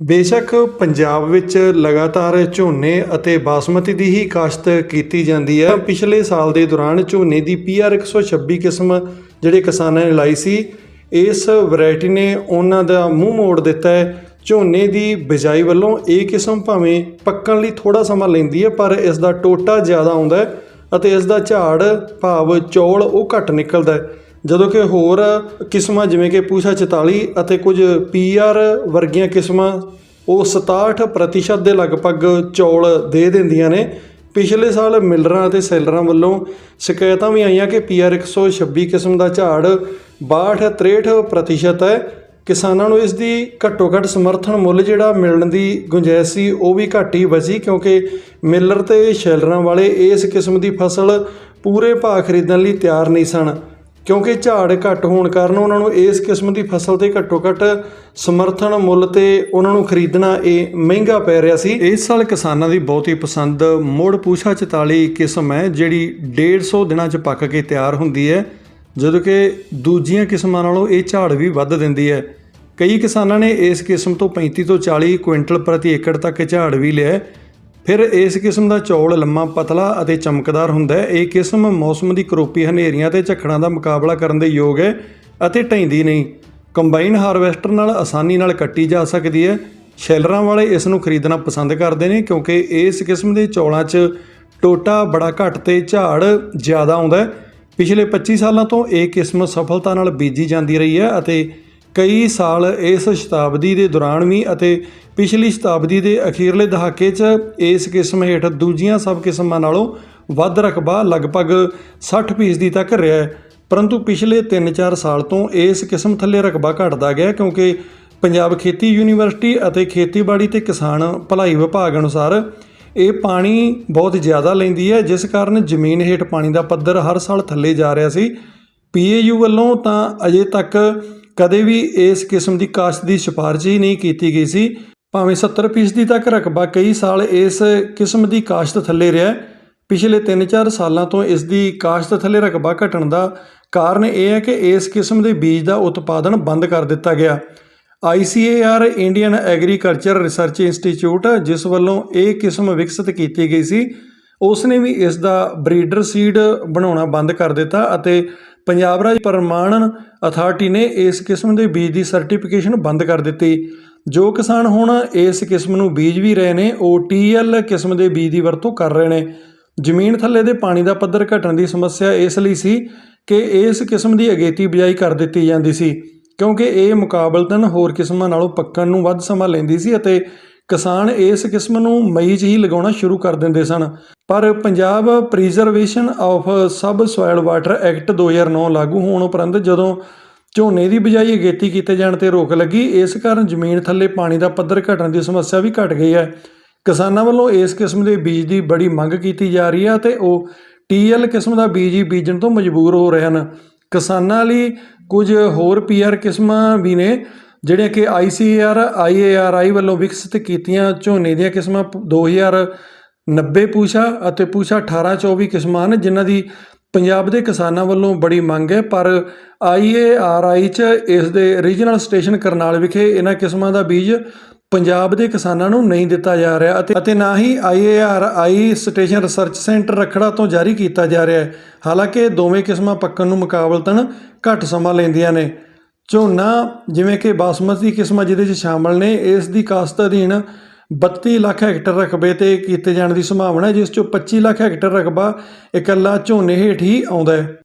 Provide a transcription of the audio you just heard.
ਬੇਸ਼ੱਕ ਪੰਜਾਬ ਵਿੱਚ ਲਗਾਤਾਰ ਝੋਨੇ ਅਤੇ ਬਾਸਮਤੀ ਦੀ ਹੀ ਕਾਸ਼ਤ ਕੀਤੀ ਜਾਂਦੀ ਹੈ। ਪਿਛਲੇ ਸਾਲ ਦੇ ਦੌਰਾਨ ਝੋਨੇ ਦੀ PR 126 ਕਿਸਮ ਜਿਹੜੇ ਕਿਸਾਨਾਂ ਨੇ ਲਾਈ ਸੀ, ਇਸ ਵੈਰਾਈਟੀ ਨੇ ਉਹਨਾਂ ਦਾ ਮੂੰਹ ਮੋੜ ਦਿੱਤਾ ਹੈ। ਝੋਨੇ ਦੀ ਬਿਜਾਈ ਵੱਲੋਂ ਇਹ ਕਿਸਮ ਭਾਵੇਂ ਪੱਕਣ ਲਈ ਥੋੜਾ ਸਮਾਂ ਲੈਂਦੀ ਹੈ, ਪਰ ਇਸ ਦਾ ਟੋਟਾ ਜ਼ਿਆਦਾ ਆਉਂਦਾ ਹੈ ਅਤੇ ਇਸ ਦਾ ਝਾੜ, ਭਾਵ, ਚੌਲ ਉਹ ਘੱਟ ਨਿਕਲਦਾ ਹੈ। ਜਦੋਂ ਕਿ ਹੋਰ ਕਿਸਮਾਂ ਜਿਵੇਂ ਕਿ ਪੂਸਾ 44 ਅਤੇ ਕੁਝ ਪੀਆਰ ਵਰਗੀਆਂ ਕਿਸਮਾਂ, ਉਹ 67% ਦੇ ਲਗਭਗ ਚੌਲ ਦੇ ਦਿੰਦੀਆਂ ਨੇ। ਪਿਛਲੇ ਸਾਲ ਮਿਲਰਾਂ ਅਤੇ ਸੈਲਰਾਂ ਵੱਲੋਂ ਸ਼ਿਕਾਇਤਾਂ ਵੀ ਆਈਆਂ ਕਿ ਪੀਆਰ 126 ਕਿਸਮ ਦਾ ਝਾੜ 62 63% ਹੈ। ਕਿਸਾਨਾਂ ਨੂੰ ਇਸ ਦੀ ਘੱਟੋ ਘੱਟ ਸਮਰਥਨ ਮੁੱਲ ਜਿਹੜਾ ਮਿਲਣ ਦੀ ਗੁੰਜਾਇਸ਼ ਸੀ, ਉਹ ਵੀ ਘੱਟ ਹੀ ਬਚੀ ਕਿਉਂਕਿ ਮਿਲਰ ਤੇ ਸ਼ੈਲਰਾਂ ਵਾਲੇ ਇਸ ਕਿਸਮ ਦੀ ਫਸਲ ਪੂਰੇ ਭਾਅ ਖਰੀਦਣ ਲਈ ਤਿਆਰ ਨਹੀਂ ਸਨ। ਕਿਉਂਕਿ ਝਾੜ ਘੱਟ ਹੋਣ ਕਾਰਨ ਉਹਨਾਂ ਨੂੰ ਇਸ ਕਿਸਮ ਦੀ ਫਸਲ ਤੇ ਘੱਟੋ ਘੱਟ ਸਮਰਥਨ ਮੁੱਲ ਤੇ ਉਹਨਾਂ ਨੂੰ ਖਰੀਦਣਾ ਇਹ ਮਹਿੰਗਾ ਪੈ ਰਿਹਾ ਸੀ। ਇਸ ਸਾਲ ਕਿਸਾਨਾਂ ਦੀ ਬਹੁਤ ਹੀ ਪਸੰਦ ਮੁੜ ਪੂਛਾ 44 ਕਿਸਮ ਹੈ, ਜਿਹੜੀ 150 ਦਿਨਾਂ 'ਚ ਪੱਕ ਕੇ ਤਿਆਰ ਹੁੰਦੀ ਹੈ। ਜਦੋਂ ਕਿ ਦੂਜੀਆਂ ਕਿਸਮਾਂ ਨਾਲੋਂ ਇਹ ਝਾੜ ਵੀ ਵੱਧ ਦਿੰਦੀ ਹੈ। ਕਈ ਕਿਸਾਨਾਂ ਨੇ ਇਸ ਕਿਸਮ ਤੋਂ 35 ਤੋਂ 40 ਕੁਇੰਟਲ ਪ੍ਰਤੀ ਏਕੜ ਤੱਕ ਝਾੜ ਵੀ ਲਿਆ ਫਿਰ ਇਸ ਕਿਸਮ ਦਾ ਚੌਲ ਲੰਮਾ, ਪਤਲਾ ਅਤੇ ਚਮਕਦਾਰ ਹੁੰਦਾ ਹੈ। ਇਹ ਕਿਸਮ ਮੌਸਮ ਦੀ ਕਰੋਪੀ ਹਨੇਰੀਆਂ ਤੇ ਝੱਖੜਾਂ ਦਾ ਮੁਕਾਬਲਾ ਕਰਨ ਦੇ ਯੋਗ ਹੈ ਅਤੇ ਢਹਿੰਦੀ ਨਹੀਂ। ਕੰਬਾਈਨ ਹਾਰਵੈਸਟਰ ਨਾਲ ਆਸਾਨੀ ਨਾਲ ਕੱਟੀ ਜਾ ਸਕਦੀ ਹੈ। ਸ਼ੈਲਰਾਂ ਵਾਲੇ ਇਸ ਨੂੰ ਖਰੀਦਣਾ ਪਸੰਦ ਕਰਦੇ ਨੇ ਕਿਉਂਕਿ ਇਸ ਕਿਸਮ ਦੇ ਚੌਲਾਂ 'ਚ ਟੋਟਾ ਬੜਾ ਘੱਟ ਤੇ ਝਾੜ ਜ਼ਿਆਦਾ ਆਉਂਦਾ ਹੈ। ਪਿਛਲੇ 25 ਸਾਲਾਂ ਤੋਂ ਇਹ ਕਿਸਮ ਸਫਲਤਾ ਨਾਲ ਬੀਜੀ ਜਾਂਦੀ ਰਹੀ ਹੈ ਅਤੇ ਕਈ ਸਾਲ ਇਸ ਸ਼ਤਾਬਦੀ ਦੇ ਦੌਰਾਨ ਵੀ ਅਤੇ ਪਿਛਲੀ ਸ਼ਤਾਬਦੀ ਦੇ ਅਖੀਰਲੇ ਦਹਾਕੇ 'ਚ ਇਸ ਕਿਸਮ ਹੇਠ ਦੂਜੀਆਂ ਸਭ ਕਿਸਮਾਂ ਨਾਲੋਂ ਵੱਧ ਰਕਬਾ ਲਗਭਗ 60% ਤੱਕ ਰਿਹਾ ਹੈ। ਪਰੰਤੂ ਪਿਛਲੇ 3-4 ਸਾਲ ਤੋਂ ਇਸ ਕਿਸਮ ਥੱਲੇ ਰਕਬਾ ਘਟਦਾ ਗਿਆ ਕਿਉਂਕਿ ਪੰਜਾਬ ਖੇਤੀ ਯੂਨੀਵਰਸਿਟੀ ਅਤੇ ਖੇਤੀਬਾੜੀ ਤੇ ਕਿਸਾਨ ਭਲਾਈ ਵਿਭਾਗ ਅਨੁਸਾਰ ਇਹ ਪਾਣੀ ਬਹੁਤ ਜ਼ਿਆਦਾ ਲੈਂਦੀ ਹੈ, ਜਿਸ ਕਾਰਨ ਜ਼ਮੀਨ ਹੇਠ ਪਾਣੀ ਦਾ ਪੱਧਰ ਹਰ ਸਾਲ ਥੱਲੇ ਜਾ ਰਿਹਾ ਸੀ। ਪੀਏਯੂ ਵੱਲੋਂ ਤਾਂ ਅਜੇ ਤੱਕ ਕਦੇ ਵੀ ਇਸ ਕਿਸਮ ਦੀ ਕਾਸ਼ਤ ਦੀ ਸਿਫਾਰਿਸ਼ ਹੀ ਨਹੀਂ ਕੀਤੀ ਗਈ ਸੀ। ਭਾਵੇਂ 70% ਤੱਕ ਰਕਬਾ ਕਈ ਸਾਲ ਇਸ ਕਿਸਮ ਦੀ ਕਾਸ਼ਤ ਥੱਲੇ ਰਿਹਾ ਪਿਛਲੇ 3-4 ਸਾਲਾਂ ਤੋਂ ਇਸ ਦੀ ਕਾਸ਼ਤ ਥੱਲੇ ਰਕਬਾ ਘਟਣ ਦਾ ਕਾਰਨ ਇਹ ਹੈ ਕਿ ਇਸ ਕਿਸਮ ਦੇ ਬੀਜ ਦਾ ਉਤਪਾਦਨ ਬੰਦ ਕਰ ਦਿੱਤਾ ਗਿਆ। ICAR Indian agriculture research institute, ਜਿਸ ਵੱਲੋਂ ਇਹ ਕਿਸਮ ਵਿਕਸਿਤ ਕੀਤੀ ਗਈ ਸੀ। ਉਸ ਨੇ ਵੀ ਇਸ ਦਾ ਬਰੀਡਰ ਸੀਡ ਬਣਾਉਣਾ ਬੰਦ ਕਰ ਦਿੱਤਾ ਅਤੇ ਪੰਜਾਬ ਰਾਜ ਪ੍ਰਮਾਣਨ ਅਥਾਰਟੀ ਨੇ ਇਸ ਕਿਸਮ ਦੇ ਬੀਜ ਦੀ ਸਰਟੀਫਿਕੇਸ਼ਨ ਬੰਦ ਕਰ ਦਿੱਤੀ। ਜੋ ਕਿਸਾਨ ਹੁਣ ਇਸ ਕਿਸਮ ਨੂੰ ਬੀਜ ਵੀ ਰਹੇ ਨੇ, ਉਹ TL ਕਿਸਮ ਦੇ ਬੀਜ ਦੀ ਵਰਤੋਂ ਕਰ ਰਹੇ ਨੇ। ਜ਼ਮੀਨ ਥੱਲੇ ਦੇ ਪਾਣੀ ਦਾ ਪੱਧਰ ਘਟਣ ਦੀ ਸਮੱਸਿਆ ਇਸ ਲਈ ਸੀ ਕਿ ਇਸ ਕਿਸਮ ਦੀ ਅਗੇਤੀ ਬਿਜਾਈ ਕਰ ਦਿੱਤੀ ਜਾਂਦੀ ਸੀ, ਕਿਉਂਕਿ ਇਹ ਮੁਕਾਬਲਤਨ ਹੋਰ ਕਿਸਮਾਂ ਨਾਲੋਂ ਪੱਕਣ ਨੂੰ ਵੱਧ ਸਮਾਂ ਲੈਂਦੀ ਸੀ ਅਤੇ ਕਿਸਾਨ ਇਸ ਕਿਸਮ ਨੂੰ ਮਈ 'ਚ ਹੀ ਲਗਾਉਣਾ ਸ਼ੁਰੂ ਕਰ ਦਿੰਦੇ ਸਨ। ਪਰ Punjab preservation of sub soil water act 2009 ਲਾਗੂ ਹੋਣ ਉਪਰੰਤ ਜਦੋਂ ਝੋਨੇ ਦੀ ਬਿਜਾਈ ਅਗੇਤੀ ਕੀਤੇ ਜਾਣ ਤੇ ਰੋਕ ਲੱਗੀ, ਇਸ ਕਾਰਨ ਜ਼ਮੀਨ ਥੱਲੇ ਪਾਣੀ ਦਾ ਪੱਧਰ ਘਟਣ ਦੀ ਸਮੱਸਿਆ ਵੀ ਘਟ ਗਈ ਹੈ। ਕਿਸਾਨਾਂ ਵੱਲੋਂ ਇਸ ਕਿਸਮ ਦੇ ਬੀਜ ਦੀ ਬੜੀ ਮੰਗ ਕੀਤੀ ਜਾ ਰਹੀ ਹੈ ਤੇ ਉਹ ਟੀਐਲ ਕਿਸਮ ਦਾ ਬੀਜ ਹੀ ਬੀਜਣ ਤੋਂ ਮਜਬੂਰ ਹੋ ਰਹੇ ਹਨ। ਕਿਸਾਨਾਂ ਲਈ ਕੁਝ ਹੋਰ ਪੀਆਰ ਕਿਸਮਾਂ ਵੀ ਨੇ। ਜਿਹੜੀਆਂ ਕਿ ਆਈਸੀਆਰ ਆਈਏਆਰਆਈ ਵੱਲੋਂ ਵਿਕਸਿਤ ਕੀਤੀਆਂ ਝੋਨੇ ਦੀਆਂ ਕਿਸਮਾਂ 2090 ਪੂਸ਼ਾ ਅਤੇ ਪੂਸ਼ਾ 1824 ਕਿਸਮਾਂ ਹਨ, ਜਿਨ੍ਹਾਂ ਦੀ ਪੰਜਾਬ ਦੇ ਕਿਸਾਨਾਂ ਵੱਲੋਂ ਬੜੀ ਮੰਗ ਹੈ। ਪਰ ਆਈਏਆਰਆਈ ਚ ਇਸ ਦੇ ਰੀਜਨਲ ਸਟੇਸ਼ਨ ਕਰਨਾਲ ਵਿਖੇ ਇਹਨਾਂ ਕਿਸਮਾਂ ਦਾ ਬੀਜ ਪੰਜਾਬ ਦੇ ਕਿਸਾਨਾਂ ਨੂੰ ਨਹੀਂ ਦਿੱਤਾ ਜਾ ਰਿਹਾ ਅਤੇ ਅਤੇ ਨਾ ਹੀ IARI station research centre Rakhra ਤੋਂ ਜਾਰੀ ਕੀਤਾ ਜਾ ਰਿਹਾ ਹੈ। ਹਾਲਾਂਕਿ ਦੋਵੇਂ ਕਿਸਮਾਂ ਪੱਕਣ ਨੂੰ ਮੁਕਾਬਲਤਨ ਘੱਟ ਸਮਾਂ ਲੈਂਦੀਆਂ ਨੇ। ਝੋਨਾ, ਜਿਵੇਂ ਕਿ ਬਾਸਮਤੀ ਕਿਸਮਾਂ ਜਿਹਦੇ 'ਚ ਸ਼ਾਮਲ ਨੇ, ਇਸ ਦੀ ਕਾਸ਼ਤ ਅਧੀਨ 32 ਲੱਖ ਹੈਕਟਰ ਰਕਬੇ ਤੇ ਕੀਤੇ ਜਾਣ ਦੀ ਸੰਭਾਵਨਾ ਹੈ, ਜਿਸ ਚੋਂ 25 ਲੱਖ ਹੈਕਟਰ ਰਕਬਾ ਇਕੱਲਾ ਝੋਨੇ ਹੇਠ ਹੀ ਆਉਂਦਾ ਹੈ।